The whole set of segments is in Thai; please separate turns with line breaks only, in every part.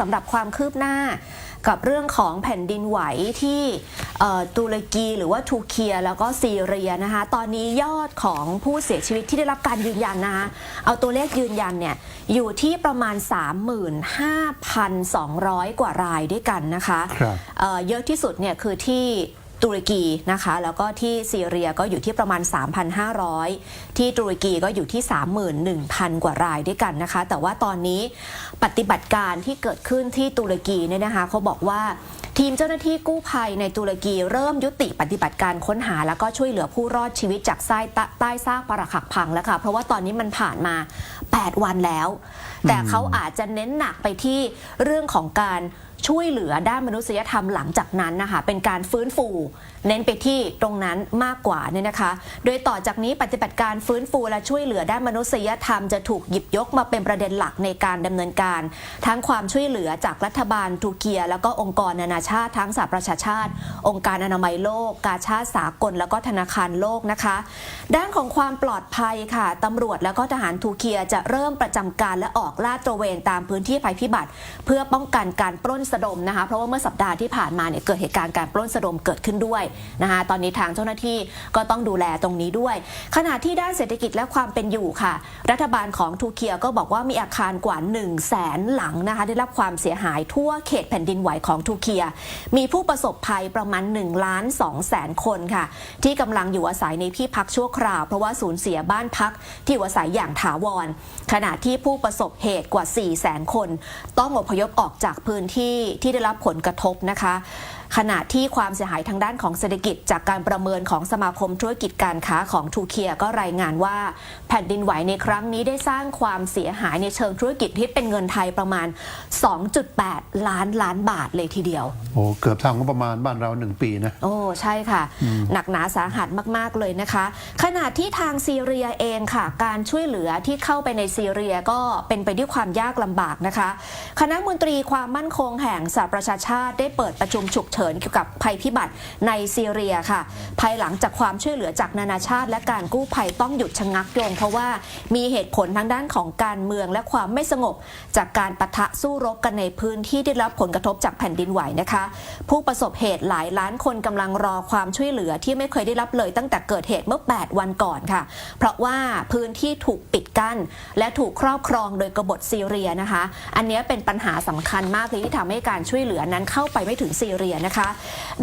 สำหรับความคืบหน้ากับเรื่องของแผ่นดินไหวที่เอ่อตุรกีหรือว่าทูเคียแล้วก็ซีเรียนะคะ ตอนนี้ยอดของผู้เสียชีวิตที่ได้รับการยืนยันนะคะเอาตัวเลขยืนยันเนี่ยอยู่ที่ประมาณ 35,200 กว่ารายด้วยกันนะคะ
ครับ
เอ่อเยอะที่สุดเนี่ยคือที่ ตุรกีนะคะ แล้วก็ที่ซีเรียก็อยู่ที่ประมาณ 3,500 ที่ตุรกีก็อยู่ที่ 31,000 กว่ารายด้วยกันนะคะ แต่ว่าตอนนี้ปฏิบัติการที่เกิดขึ้นที่ตุรกีเนี่ยนะคะเขาบอกว่าทีมเจ้าหน้าที่กู้ภัยในตุรกีเริ่มยุติปฏิบัติการค้นหา แล้วก็ช่วยเหลือผู้รอดชีวิตจากใต้ใต้ซากปรักหักพังแล้วค่ะ เพราะว่าตอนนี้มันผ่านมา 8 วันแล้ว แต่เขาอาจจะเน้นหนักไปที่เรื่องของการ ช่วยเหลือด้านมนุษยธรรมหลังจากนั้นนะคะเป็นการฟื้นฟู เน้นไปที่ตรงนั้นมากกว่าเนี่ยนะคะ โดยต่อจากนี้ปฏิบัติการฟื้นฟูและช่วยเหลือด้านมนุษยธรรมจะถูกหยิบยกมาเป็นประเด็นหลักในการดำเนินการ ทั้งความช่วยเหลือจากรัฐบาลทูเกีย แล้วก็องค์กรนานาชาติ ทั้งสหประชาชาติ องค์การอนามัยโลก กาชาติสากล แล้วก็ธนาคารโลกนะคะ ด้านของความปลอดภัยค่ะตำรวจแล้วก็ทหารทูเกียจะเริ่มประจำการและออกลาดตระเวนตามพื้นที่ภัยพิบัติ เพื่อป้องกันการปล้นสะดมนะคะเพราะว่าเมื่อสัปดาห์ที่ผ่านมาเนี่ยเกิดเหตุการณ์การปล้นสะดมเกิดขึ้นด้วยนะคะตอนนี้ทางเจ้าหน้าที่ก็ต้องดูแลตรงนี้ด้วย ขณะที่ด้านเศรษฐกิจและความเป็นอยู่ค่ะ รัฐบาลของทูเกียก็บอกว่ามีอาคารกว่า1 0 0 0 0แสนหลังนะคะได้รับความเสียหายทั่วเขตแผ่นดินไหวของทูเกีย มีผู้ประสบภัยประมาณ1ล้าน2แสนคนค่ะ ที่กำลังอยู่อาศัยในที่พักชั่วคราว เพราะว่าสูญเสียบ้านพักที่อยู่อาศัยอย่างถาวร ขณะที่ผู้ประสบเหตุกว่า4แสนคน ต้องอพยพออกจากพื้นที่ที่ได้รับผลกระทบนะคะ ขณะที่ความเสียหายทางด้านของเศรษฐกิจ จากการประเมินของสมาคมธุรกิจการค้าของทูเคียก็รายงานว่า แผ่นดินไหวในครั้งนี้ได้สร้างความเสียหายในเชิงธุรกิจที่เป็นเงินไทยประมาณ 2.8 ล้านล้านบาทเลยทีเดียว
โอ้เกือบทางงบประมาณบ้านเราหนึ่งปีนะ
โอ้ใช่ค่ะ หนักหนาสาหัสมาก ๆ เลยนะคะ ขณะที่ทางซีเรียเองค่ะ การช่วยเหลือที่เข้าไปในซีเรียก็เป็นไปด้วยความยากลำบากนะคะ คณะมนตรีความมั่นคงแห่งสหประชาชาติได้เปิดประชุมฉุกเฉินเกี่ยวกับภัยพิบัติในซีเรียค่ะ ภายหลังจากความช่วยเหลือจากนานาชาติ และการกู้ภัยต้องหยุดชะงักลงเพราะว่ามีเหตุผลทางด้านของการเมืองและความไม่สงบ จากการปะทะสู้รบกันในพื้นที่ที่ได้รับผลกระทบจากแผ่นดินไหวนะคะ ผู้ประสบเหตุหลายล้านคนกำลังรอความช่วยเหลือที่ไม่เคยได้รับเลยตั้งแต่เกิดเหตุเมื่อ 8 วันก่อนค่ะ เพราะว่าพื้นที่ถูกปิดกั้น และถูกครอบครองโดยกบฏซีเรียนะคะ อันนี้เป็นปัญหาสำคัญมากเลยที่ทำให้การช่วยเหลือนั้นเข้าไปไม่ถึงซีเรียนะคะ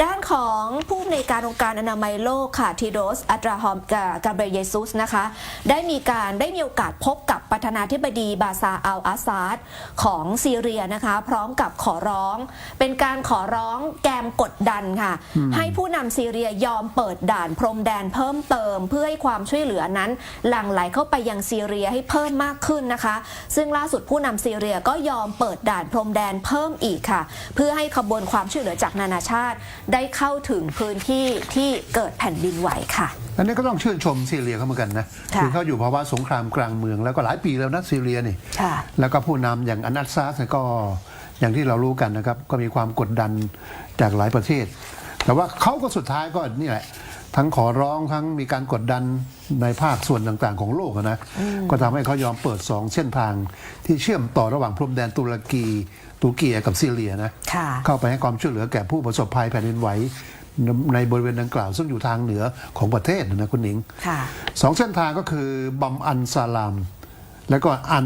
ด้านของผู้อำนวยการองค์การอนามัยโลกค่ะทีโดสอัตราฮอมกาเบรเยซุสนะคะ ได้มีการได้มีโอกาสพบกับประธานาธิบดีบาซาอัลอาซาดของซีเรียนะคะ พร้อมกับขอร้อง เป็นการขอร้องแกมกดดันค่ะ ให้ผู้นำซีเรียยอมเปิดด่านพรมแดนเพิ่มเติม เพื่อให้ความช่วยเหลือนั้น หลั่งไหลเข้าไปยังซีเรียให้เพิ่มมากขึ้นนะคะ ซึ่งล่าสุดผู้นำซีเรียก็ยอมเปิดด่านพรมแดนเพิ่มอีกค่ะ เพื่อให้ขบวนความช่วยเหลือจากนานาชาติ ได้เข้าถึงพื้นที่ที่เกิดแผ่นดินไหวค่ะ
อันนี้ก็ต้องชื่นชมซีเรียเขาเหมือนกันนะ
ค่ะ
อเขาอยู่ภาวะสงครามกลางเมืองแล้วก็หลายปีแล้วนะซีเรียนี่
ค่ะ
แล้วก็ผู้นำอย่างอนัสซาสเนี่ยก็อย่างที่เรารู้กันนะครับ ก็มีความกดดันจากหลายประเทศ แต่ว่าเขาก็สุดท้ายก็นี่แหละ ทั้งขอร้องทั้งมีการกดดันในภาคส่วนต่างๆ ของโลกอะนะก็ทำให้เขายอมเปิดสองเส้นทาง ที่เชื่อมต่อระหว่างพรมแดนตุรกีตุรกีกับซีเรียนะ
ค่ะ
เข้าไปให้ความช่วยเหลือแก่ผู้ประสบภัยแผ่นดินไหวในบริเวณดังกล่าวซึ่งอยู่ทางเหนือของประเทศนะคุณหนิง
ค่ะ
สองเส้นทางก็คือบัมอันซาลาม แล้วก็อัน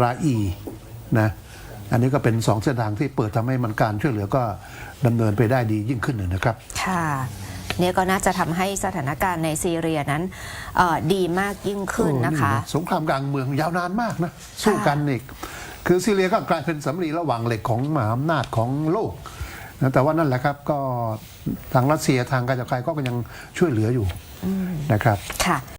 ราอีนะอันนี้ก็เป็นสองเส้นทางที่เปิดทำให้มันการช่วยเหลือก็ดำเนินไปได้ดียิ่งขึ้นนะครับ
ค่ะ เนี่ยก็น่าจะทำให้สถานการณ์ในซีเรียนั้นเอ่อดีมากยิ่งขึ้นนะคะ
โอ้สงครามกลางเมืองยาวนานมากนะสู้กันอีกคือซีเรียก็กลายเป็นสำลีระหว่างเหล็กของมหาอำนาจของโลกนะแต่ว่านั่นแหละครับก็ทางรัสเซียทางการจักรไกรก็ยังช่วยเหลืออยู่นะครับ
ค่ะ